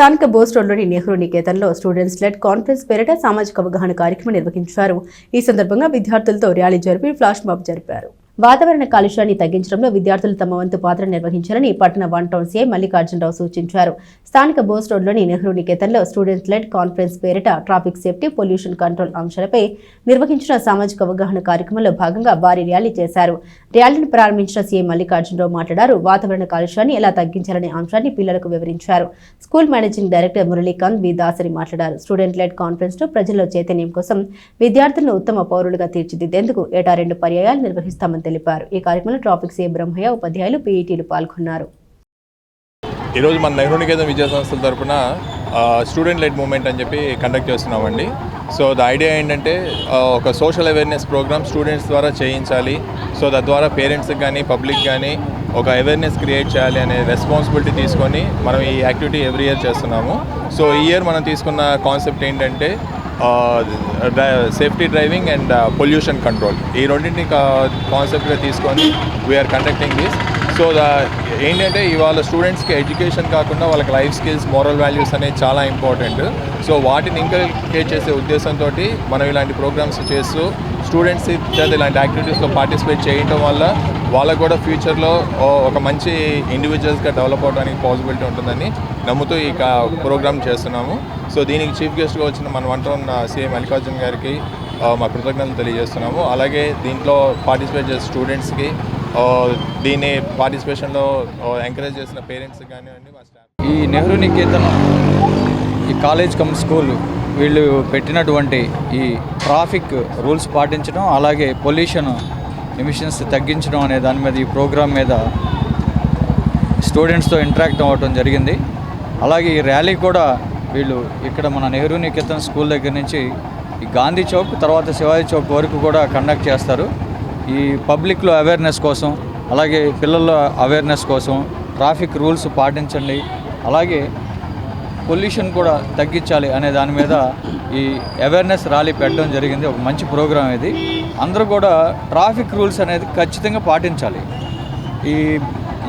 స్థానిక బోస్ రోడ్లోని నెహ్రూ నికేతన్లో స్టూడెంట్స్ లెడ్ కాన్ఫరెన్స్ పేరిట సామాజిక అవగాహన కార్యక్రమం నిర్వహించారు. ఈ సందర్భంగా విద్యార్థులతో ర్యాలీ జరిపి ఫ్లాష్ మాబ్ జరిపారు. వాతావరణ కాలుష్యాన్ని తగ్గించడంలో విద్యార్థులు తమ వంతు పాత్ర నిర్వహించాలని పట్టణ వన్ టౌన్ సీఐ మల్లికార్జునరావు సూచించారు. స్థానిక బోస్ రోడ్లోని నెహ్రూ నికేతన్లో స్టూడెంట్స్ లెడ్ కాన్ఫరెన్స్ పేరిట ట్రాఫిక్ సేఫ్టీ పొల్యూషన్ కంట్రోల్ అంశాలపై నిర్వహించిన సామాజిక అవగాహన కార్యక్రమంలో భాగంగా భారీ ర్యాలీ చేశారు. ర్యాలీని ప్రారంభించిన సీఎం మల్లికార్జునరావు మాట్లాడారు వాతావరణ కాలుష్యాన్ని ఎలా తగ్గించాలనే అంశాన్ని పిల్లలకు వివరించారు. School managing director Muralikanth V. Dasari మాట్లాడారు. స్టూడెంట్ లెడ్ కాన్ఫరెన్స్లో ప్రజల్లో చైతన్యం కోసం విద్యార్థులను ఉత్తమ పౌరులుగా తీర్చిదిద్దేందుకు ఏటా రెండు పర్యాయాలు నిర్వహిస్తామని తెలిపారు. ఈ కార్యక్రమంలో ట్రాఫిక్ సీఎం బ్రహ్మయ్య ఉపాధ్యాయులు పీఈటీలు పాల్గొన్నారు. ఈరోజు మన నెహ్రూ నికేతన్ విద్యా సంస్థల తరఫున స్టూడెంట్ లెడ్ మూమెంట్ అని చెప్పి కండక్ట్ చేస్తున్నామండి. సో ద ఐడియా ఏంటంటే ఒక సోషల్ అవేర్నెస్ ప్రోగ్రామ్ స్టూడెంట్స్ ద్వారా చేయించాలి. సో తద్వారా పేరెంట్స్కి కానీ పబ్లిక్ కానీ ఒక అవేర్నెస్ క్రియేట్ చేయాలి అనే రెస్పాన్సిబిలిటీ తీసుకొని మనం ఈ యాక్టివిటీ ఎవ్రీ ఇయర్ చేస్తున్నాము. సో ఈ ఇయర్ మనం తీసుకున్న కాన్సెప్ట్ ఏంటంటే safety driving and pollution control. ఈ రెండింటిని కాన్సెప్ట్గా తీసుకొని we are conducting this so the ఏంటంటే ఇవాళ స్టూడెంట్స్కి ఎడ్యుకేషన్ కాకుండా వాళ్ళకి లైఫ్ స్కిల్స్ మోరల్ వాల్యూస్ అనేవి చాలా ఇంపార్టెంట్ సో వాటిని ఇంకల్కేట్ చేసే ఉద్దేశంతో మనం ఇలాంటి ప్రోగ్రామ్స్ చేస్తూ స్టూడెంట్స్ చేత ఇలాంటి యాక్టివిటీస్లో పార్టిసిపేట్ చేయడం వల్ల వాళ్ళకు కూడా ఫ్యూచర్లో ఒక మంచి ఇండివిజువల్స్గా డెవలప్ అవడానికి పాసిబిలిటీ ఉంటుందని నమ్ముతూ ఈ ప్రోగ్రామ్ చేస్తున్నాము. సో దీనికి చీఫ్ గెస్ట్గా వచ్చిన మన వంట ఉన్న సీఎం మల్లికార్జున్ గారికి మా కృతజ్ఞతలు తెలియజేస్తున్నాము. అలాగే దీంట్లో పార్టిసిపేట్ చేసే స్టూడెంట్స్కి దీని పార్టిసిపేషన్లో ఎంకరేజ్ చేసిన పేరెంట్స్ కానివ్వండి మా స్టాఫ్ ఈ నెహ్రూ నికేతనం ఈ కాలేజ్ కమ్ స్కూల్ వీళ్ళు పెట్టినటువంటి ఈ ట్రాఫిక్ రూల్స్ పాటించడం అలాగే పొల్యూషన్ ఎమిషన్స్ తగ్గించడం అనే దాని మీద ఈ ప్రోగ్రామ్ మీద స్టూడెంట్స్తో ఇంటరాక్ట్ అవ్వటం జరిగింది. అలాగే ఈ ర్యాలీ కూడా వీళ్ళు ఇక్కడ మన నెహ్రూ నికేతన్ స్కూల్ దగ్గర నుంచి ఈ గాంధీ చౌక్ తర్వాత శివాజీ చౌక్ వరకు కూడా కండక్ట్ చేస్తారు. ఈ పబ్లిక్లో అవేర్నెస్ కోసం అలాగే పిల్లల అవేర్నెస్ కోసం ట్రాఫిక్ రూల్స్ పాటించండి. అలాగే పొల్యూషన్ కూడా తగ్గించాలి అనే దాని మీద ఈ అవేర్నెస్ ర్యాలీ పెట్టడం జరిగింది. ఒక మంచి ప్రోగ్రాం ఇది. అందరూ కూడా ట్రాఫిక్ రూల్స్ అనేది ఖచ్చితంగా పాటించాలి. ఈ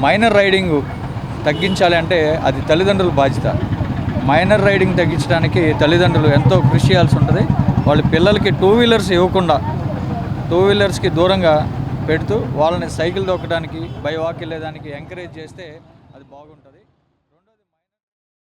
మైనర్ రైడింగ్ తగ్గించాలి అంటే అది తల్లిదండ్రుల బాధ్యత. మైనర్ రైడింగ్ తగ్గించడానికి తల్లిదండ్రులు ఎంతో కృషి చేయాల్సి ఉంటుంది. వాళ్ళ పిల్లలకి టూ వీలర్స్ ఇవ్వకుండా టూ వీలర్స్కి దూరంగా పెడుతూ వాళ్ళని సైకిల్ దొక్కడానికి బై వాక్ వెళ్ళేదానికి ఎంకరేజ్ చేస్తే అది బాగుంటుంది.